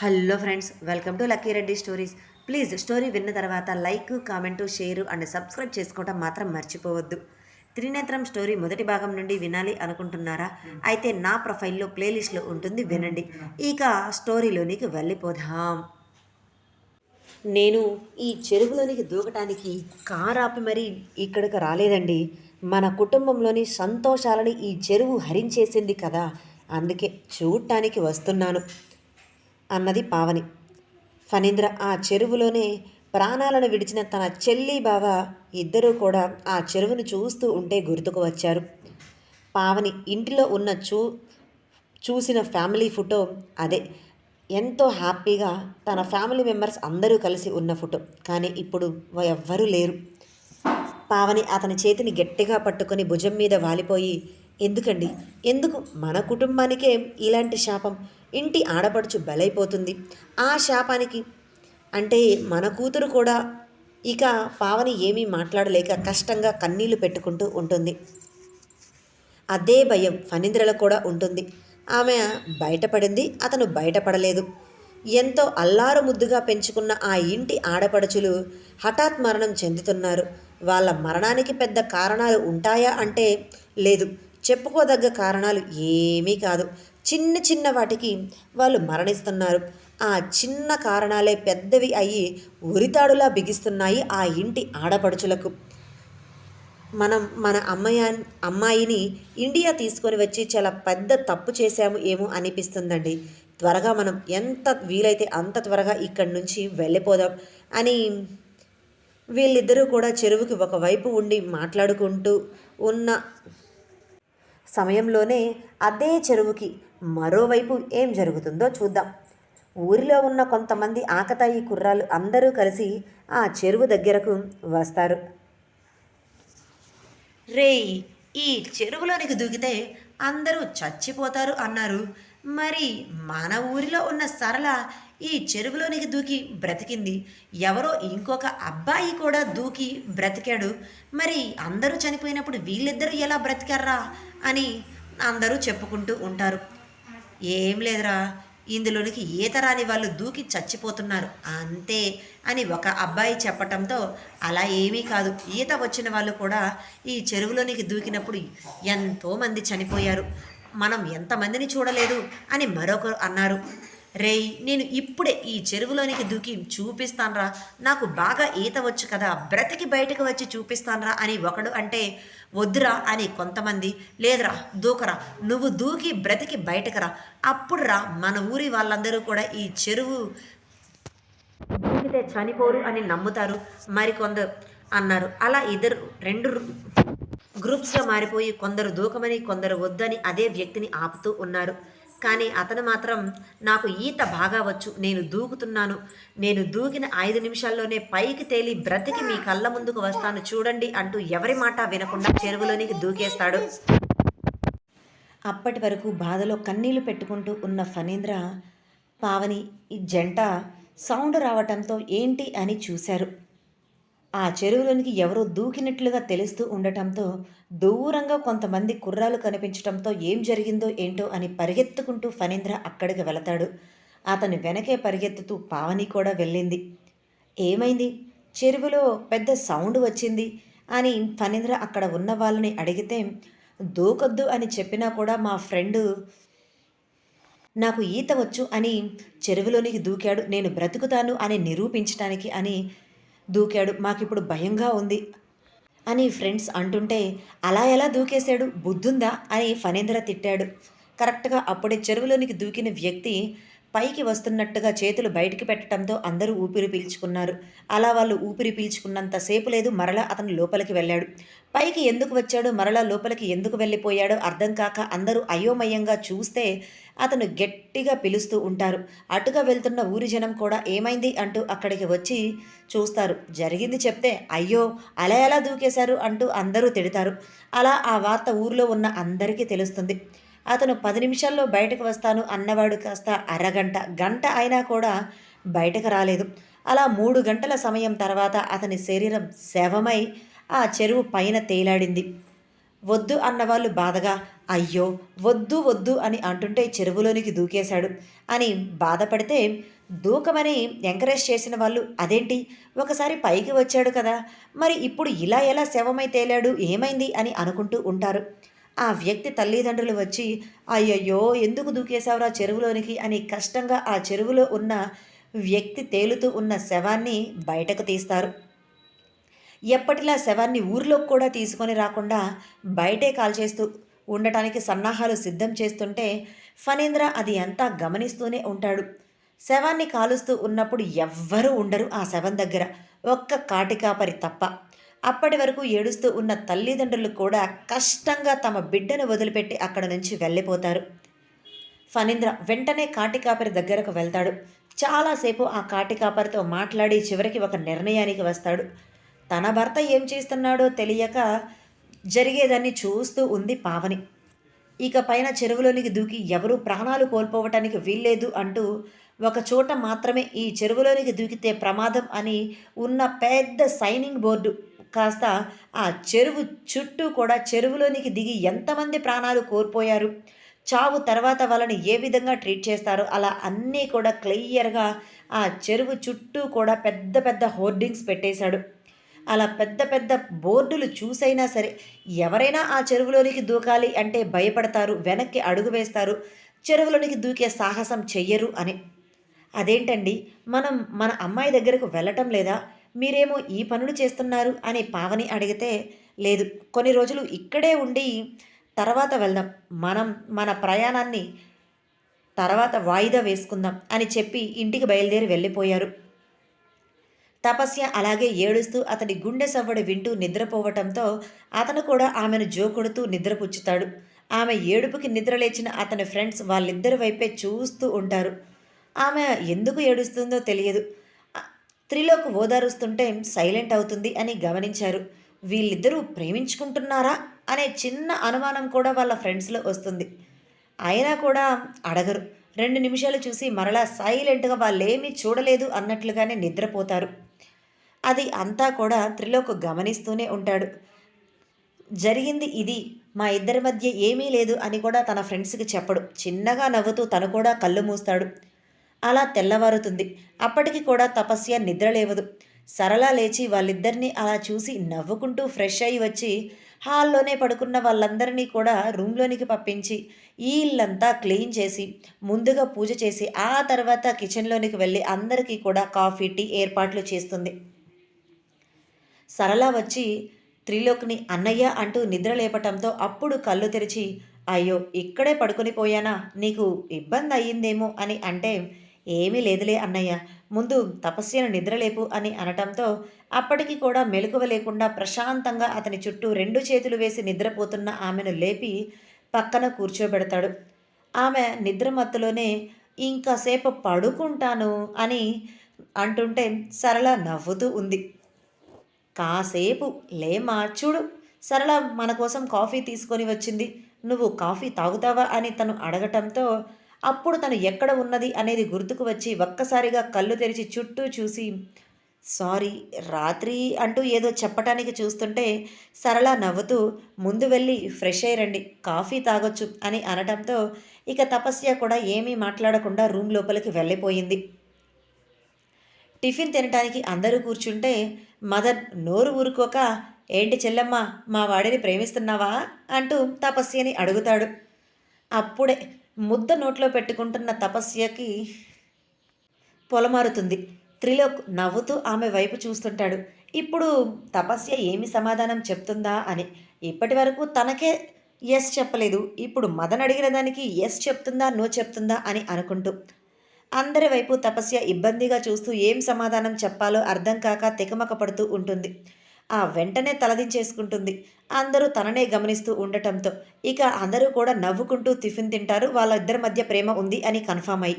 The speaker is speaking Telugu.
Hello friends welcome to Lucky Reddy stories please story విన్న తర్వాత like comment share and subscribe చేసుకోవటం మాత్రం మర్చిపోవద్దు. త్రినేత్రం స్టోరీ మొదటి భాగం నుండి వినాలి అనుకుంటున్నారా? అయితే నా ప్రొఫైల్లో ప్లేలిస్ట్లో ఉంటుంది వినండి. ఇక స్టోరీలోనికి వెళ్ళిపోదాం. నేను ఈ చెరువులోనికి దూకటానికి కారు ఆపి మరీ ఇక్కడికి రాలేదండి. మన కుటుంబంలోని సంతోషాలని ఈ చెరువు హరించేసింది కదా. అందుకే చూడటానికి వస్తున్నాను. అన్నది పావని. ఫణీంద్ర ఆ చెరువులోనే ప్రాణాలను విడిచిన తన చెల్లి బావ ఇద్దరూ కూడా ఆ చెరువును చూస్తూ ఉంటే గుర్తుకు వచ్చారు. పావని ఇంటిలో ఉన్న చూ చూసిన ఫ్యామిలీ ఫోటో అదే. ఎంతో హ్యాపీగా తన ఫ్యామిలీ మెంబర్స్ అందరూ కలిసి ఉన్న ఫోటో. కానీ ఇప్పుడు ఎవ్వరూ లేరు. పావని అతని చేతిని గట్టిగా పట్టుకొని భుజం మీద వాలిపోయి ఎందుకండి? ఎందుకు? మన కుటుంబానికే ఇలాంటి శాపం. ఇంటి ఆడపడుచు బలైపోతుంది. ఆ శాపానికి అంటే మన కూతురు కూడా ఇక పావని ఏమీ మాట్లాడలేక కష్టంగా కన్నీళ్ళు పెట్టుకుంటూ ఉంటుంది. అదే భయం ఫణీంద్రలో కూడా ఉంటుంది. ఆమె బయటపడింది అతను బయటపడలేదు. ఎంతో అల్లారు ముద్దుగా పెంచుకున్న ఆ ఇంటి ఆడపడుచులు హఠాత్ మరణం చెందుతున్నారు. వాళ్ళ మరణానికి పెద్ద కారణాలు ఉంటాయా అంటే లేదు. చెప్పుకోదగ్గ కారణాలు ఏమీ కాదు. చిన్న చిన్న వాటికి వాళ్ళు మరణిస్తున్నారు. ఆ చిన్న కారణాలే పెద్దవి అయ్యి ఉరితాడులా బిగిస్తున్నాయి ఆ ఇంటి ఆడపడుచులకు. మనం మన అమ్మాయి అమ్మాయిని ఇండియా తీసుకొని వచ్చి చాలా పెద్ద తప్పు చేశాము ఏమో అనిపిస్తుందండి. త్వరగా మనం ఎంత వీలైతే అంత త్వరగా ఇక్కడి నుంచి వెళ్ళిపోదాం అని వీళ్ళిద్దరూ కూడా చెరువుకి ఒకవైపు ఉండి మాట్లాడుకుంటూ ఉన్న సమయంలోనే అదే చెరువుకి మరోవైపు ఏం జరుగుతుందో చూద్దాం. ఊరిలో ఉన్న కొంతమంది ఆకతాయి కుర్రాలు అందరూ కలిసి ఆ చెరువు దగ్గరకు వస్తారు. రేయ్ ఈ చెరువులోనికి దూకితే అందరూ చచ్చిపోతారు అన్నారు. మరి మన ఊరిలో ఉన్న సరళ ఈ చెరువులోనికి దూకి బ్రతికింది. ఎవరో ఇంకొక అబ్బాయి కూడా దూకి బ్రతికాడు. మరి అందరూ చనిపోయినప్పుడు వీళ్ళిద్దరూ ఎలా బ్రతికారా అని అందరూ చెప్పుకుంటూ ఉంటారు. ఏం లేదురా ఇందులోనికి ఈత రాని వాళ్ళు దూకి చచ్చిపోతున్నారు అంతే అని ఒక అబ్బాయి చెప్పటంతో అలా ఏమీ కాదు. ఈత వచ్చిన వాళ్ళు కూడా ఈ చెరువులోనికి దూకినప్పుడు ఎంతోమంది చనిపోయారు. మనం ఎంతమందిని చూడలేదు అని మరొకరు అన్నారు. రేయ్ నేను ఇప్పుడే ఈ చెరువులోనికి దూకి చూపిస్తాన్రా. నాకు బాగా ఈత వచ్చు కదా బ్రతికి బయటకు వచ్చి చూపిస్తాన్రా అని ఒకడు అంటే వద్దురా అని కొంతమంది లేదురా దూకరా నువ్వు దూకి బ్రతికి బయటకు రా అప్పుడు రా మన ఊరి వాళ్ళందరూ కూడా ఈ చెరువు దూకితే చనిపోరు అని నమ్ముతారు మరికొందరు అన్నారు. అలా ఇద్దరు రెండు గ్రూప్స్గా మారిపోయి కొందరు దూకమని కొందరు వద్దని అదే వ్యక్తిని ఆపుతూ ఉన్నారు. కానీ అతను మాత్రం నాకు ఈత బాగా వచ్చు నేను దూకుతున్నాను. నేను దూకిన ఐదు నిమిషాల్లోనే పైకి తేలి బ్రతికి మీ కళ్ళ ముందుకు వస్తాను చూడండి అంటూ ఎవరి మాట వినకుండా చెరువులోనికి దూకేస్తాడు. అప్పటి వరకు బాధలో కన్నీళ్ళు పెట్టుకుంటూ ఉన్న ఫణీంద్ర పావని ఈ జంట సౌండ్ రావటంతో ఏంటి అని చూశారు. ఆ చెరువులోనికి ఎవరో దూకినట్లుగా తెలుస్తూ ఉండటంతో దూరంగా కొంతమంది కుర్రాలు కనిపించటంతో ఏం జరిగిందో ఏంటో అని పరిగెత్తుకుంటూ ఫణీంద్ర అక్కడికి వెళతాడు. అతని వెనకే పరిగెత్తుతూ పావని కూడా వెళ్ళింది. ఏమైంది? చెరువులో పెద్ద సౌండ్ వచ్చింది అని ఫణీంద్ర అక్కడ ఉన్న వాళ్ళని అడిగితే దూకొద్దు అని చెప్పినా కూడా మా ఫ్రెండు నాకు ఈత వచ్చు అని చెరువులోనికి దూకాడు. నేను బ్రతుకుతాను అని నిరూపించడానికి అని దూకాడు. మాకిప్పుడు భయంగా ఉంది. అని ఫ్రెండ్స్ అంటుంటే అలా ఎలా దూకేశాడు? బుద్ధుందా? అని ఫణేంద్ర తిట్టాడు. కరెక్ట్గా అప్పుడే చెరువులోనికి దూకిన వ్యక్తి పైకి వస్తున్నట్టుగా చేతులు బయటికి పెట్టడంతో అందరూ ఊపిరి పీల్చుకున్నారు. అలా వాళ్ళు ఊపిరి పీల్చుకున్నంతసేపు లేదు మరలా అతను లోపలికి వెళ్ళాడు. పైకి ఎందుకు వచ్చాడు? మరలా లోపలికి ఎందుకు వెళ్ళిపోయాడో? అర్థం కాక అందరూ అయోమయంగా చూస్తే అతను గట్టిగా పిలుస్తూ ఉంటారు. అటుగా వెళ్తున్న ఊరి జనం కూడా ఏమైంది అంటూ అక్కడికి వచ్చి చూస్తారు. జరిగింది చెప్తే అయ్యో అలా ఎలా దూకేశారు? అంటూ అందరూ తిడతారు. అలా ఆ వార్త ఊరిలో ఉన్న అందరికీ తెలుస్తుంది. అతను పది నిమిషాల్లో బయటకు వస్తాను అన్నవాడు కాస్త అరగంట గంట అయినా కూడా బయటకు రాలేదు. అలా మూడు గంటల సమయం తర్వాత అతని శరీరం శవమై ఆ చెరువు పైన తేలాడింది. వద్దు అన్నవాళ్ళు బాధగా అయ్యో వద్దు వద్దు అని అంటుంటే చెరువులోనికి దూకేశాడు. అని బాధపడితే దూకమని ఎంకరేజ్ చేసిన వాళ్ళు అదేంటి? ఒకసారి పైకి వచ్చాడు కదా మరి ఇప్పుడు ఇలా ఎలా శవమై తేలాడు? ఏమైంది? అని అనుకుంటూ ఉంటారు. ఆ వ్యక్తి తల్లిదండ్రులు వచ్చి అయ్యయ్యో ఎందుకు దూకేశావురా చెరువులోనికి? అని కష్టంగా ఆ చెరువులో ఉన్న వ్యక్తి తేలుతూ ఉన్న శవాన్ని బయటకు తీస్తారు. ఎప్పటిలా శవాన్ని ఊర్లోకి కూడా తీసుకొని రాకుండా బయటే కాల్చేస్తూ ఉండటానికి సన్నాహాలు సిద్ధం చేస్తుంటే ఫణీంద్ర అది అంతా గమనిస్తూనే ఉంటాడు. శవాన్ని కాలుస్తూ ఉన్నప్పుడు ఎవ్వరూ ఉండరు ఆ శవం దగ్గర. ఒక్క కాటికాపరి తప్ప. అప్పటి వరకు ఏడుస్తూ ఉన్న తల్లిదండ్రులు కూడా కష్టంగా తమ బిడ్డను వదిలిపెట్టి అక్కడ నుంచి వెళ్ళిపోతారు. ఫణీంద్ర వెంటనే కాటికాపరి దగ్గరకు వెళ్తాడు. చాలాసేపు ఆ కాటికాపరితో మాట్లాడి చివరికి ఒక నిర్ణయానికి వస్తాడు. తన భర్త ఏం చేస్తున్నాడో తెలియక జరిగేదాన్ని చూస్తూ ఉంది పావని. ఇక పైన చెరువులోనికి దూకి ఎవరూ ప్రాణాలు కోల్పోవటానికి వీల్లేదు అంటూ ఒక చోట మాత్రమే ఈ చెరువులోనికి దూకితే ప్రమాదం అని ఉన్న పెద్ద సైనింగ్ బోర్డు. కాస్త ఆ చెరువు చుట్టూ కూడా చెరువులోనికి దిగి ఎంతమంది ప్రాణాలు కోల్పోయారు? చావు తర్వాత వాళ్ళని ఏ విధంగా ట్రీట్ చేస్తారో? అలా అన్నీ కూడా క్లియర్గా ఆ చెరువు చుట్టూ కూడా పెద్ద పెద్ద హోర్డింగ్స్ పెట్టేశాడు. అలా పెద్ద పెద్ద బోర్డులు చూసైనా సరే ఎవరైనా ఆ చెరువులోనికి దూకాలి అంటే భయపడతారు వెనక్కి అడుగు వేస్తారు చెరువులోనికి దూకే సాహసం చెయ్యరు అని. అదేంటండి? మనం మన అమ్మాయి దగ్గరకు వెళ్ళటం లేదా? మీరేమో ఈ పనులు చేస్తున్నారు అని పావని అడిగితే లేదు కొన్ని రోజులు ఇక్కడే ఉండి తర్వాత వెళ్దాం. మనం మన ప్రయాణాన్ని తర్వాత వాయిదా వేసుకుందాం అని చెప్పి ఇంటికి బయలుదేరి వెళ్ళిపోయారు. తపస్య అలాగే ఏడుస్తూ అతని గుండె సవ్వడి వింటూ నిద్రపోవటంతో అతను కూడా ఆమెను జోకొడుతూ నిద్రపుచ్చుతాడు. ఆమె ఏడుపుకి నిద్రలేచిన అతని ఫ్రెండ్స్ వాళ్ళిద్దరి వైపే చూస్తూ ఉంటారు. ఆమె ఎందుకు ఏడుస్తుందో తెలియదు. త్రిలోక్ ఓదారుస్తుంటే సైలెంట్ అవుతుంది అని గమనించారు. వీళ్ళిద్దరూ ప్రేమించుకుంటున్నారా? అనే చిన్న అనుమానం కూడా వాళ్ళ ఫ్రెండ్స్లో వస్తుంది. అయినా కూడా అడగరు. రెండు నిమిషాలు చూసి మరలా సైలెంట్గా వాళ్ళేమీ చూడలేదు అన్నట్లుగానే నిద్రపోతారు. అది అంతా కూడా త్రిలోక్ గమనిస్తూనే ఉంటాడు. జరిగింది ఇది. మా ఇద్దరి మధ్య ఏమీ లేదు అని కూడా తన ఫ్రెండ్స్కి చెప్పడు. చిన్నగా నవ్వుతూ తను కూడా కళ్ళు మూస్తాడు. అలా తెల్లవారుతుంది. అప్పటికి కూడా తపస్య నిద్రలేవదు సరళ లేచి వాళ్ళిద్దరినీ అలా చూసి నవ్వుకుంటూ ఫ్రెష్ అయి వచ్చి హాల్లోనే పడుకున్న వాళ్ళందరినీ కూడా రూమ్లోనికి పంపించి ఈ ఇల్లంతా క్లీన్ చేసి ముందుగా పూజ చేసి ఆ తర్వాత కిచెన్లోనికి వెళ్ళి అందరికీ కూడా కాఫీ టీ ఏర్పాట్లు చేస్తుంది. సరళ వచ్చి త్రిలోక్ని అన్నయ్య అంటూ నిద్ర లేపటంతో అప్పుడు కళ్ళు తెరిచి అయ్యో ఇక్కడే పడుకొని పోయానా? నీకు ఇబ్బంది అయ్యిందేమో అని అంటే ఏమీ లేదులే అన్నయ్య ముందు తపస్యను నిద్రలేపు అని అనటంతో అప్పటికి కూడా మెలకువ లేకుండా ప్రశాంతంగా అతని చుట్టూ రెండు చేతులు వేసి నిద్రపోతున్న ఆమెను లేపి పక్కన కూర్చోబెడతాడు. ఆమె నిద్రమత్తులోనే ఇంకాసేపు పడుకుంటాను అని అంటుంటే సరళ నవ్వుతూ ఉంది. కాసేపు లేమా చూడు. సరళ మన కోసం కాఫీ తీసుకొని వచ్చింది. నువ్వు కాఫీ తాగుతావా అని తను అడగటంతో అప్పుడు తను ఎక్కడ ఉన్నది అనేది గుర్తుకు వచ్చి ఒక్కసారిగా కళ్ళు తెరిచి చుట్టూ చూసి సారీ రాత్రి అంటూ ఏదో చెప్పటానికి చూస్తుంటే సరళ నవ్వుతూ ముందు వెళ్ళి ఫ్రెష్ అయ్యండి కాఫీ తాగొచ్చు అని అనటంతో ఇక తపస్య కూడా ఏమీ మాట్లాడకుండా రూమ్ లోపలికి వెళ్ళిపోయింది. టిఫిన్ తినటానికి అందరూ కూర్చుంటే మదర్ నోరు ఊరుకోక ఏంటి చెల్లమ్మ మా వాడిని ప్రేమిస్తున్నావా? అంటూ తపస్యని అడుగుతాడు. అప్పుడే ముద్ద నోట్లో పెట్టుకుంటున్న తపస్యకి పొలమారుతుంది. త్రిలోక్ నవ్వుతూ ఆమె వైపు చూస్తుంటాడు. ఇప్పుడు తపస్య ఏమి సమాధానం చెప్తుందా? అని. ఇప్పటి వరకు తనకే ఎస్ చెప్పలేదు. ఇప్పుడు మదన్ అడిగిన దానికి ఎస్ చెప్తుందా నో చెప్తుందా అని అనుకుంటూ అందరి వైపు తపస్య ఇబ్బందిగా చూస్తూ ఏం సమాధానం చెప్పాలో అర్థం కాక తికమక పడుతూ ఉంటుంది. ఆ వెంటనే తలదించేసుకుంటుంది. అందరూ తననే గమనిస్తూ ఉండటంతో. ఇక అందరూ కూడా నవ్వుకుంటూ టిఫిన్ తింటారు. వాళ్ళ ఇద్దరి మధ్య ప్రేమ ఉంది అని కన్ఫామ్ అయ్యి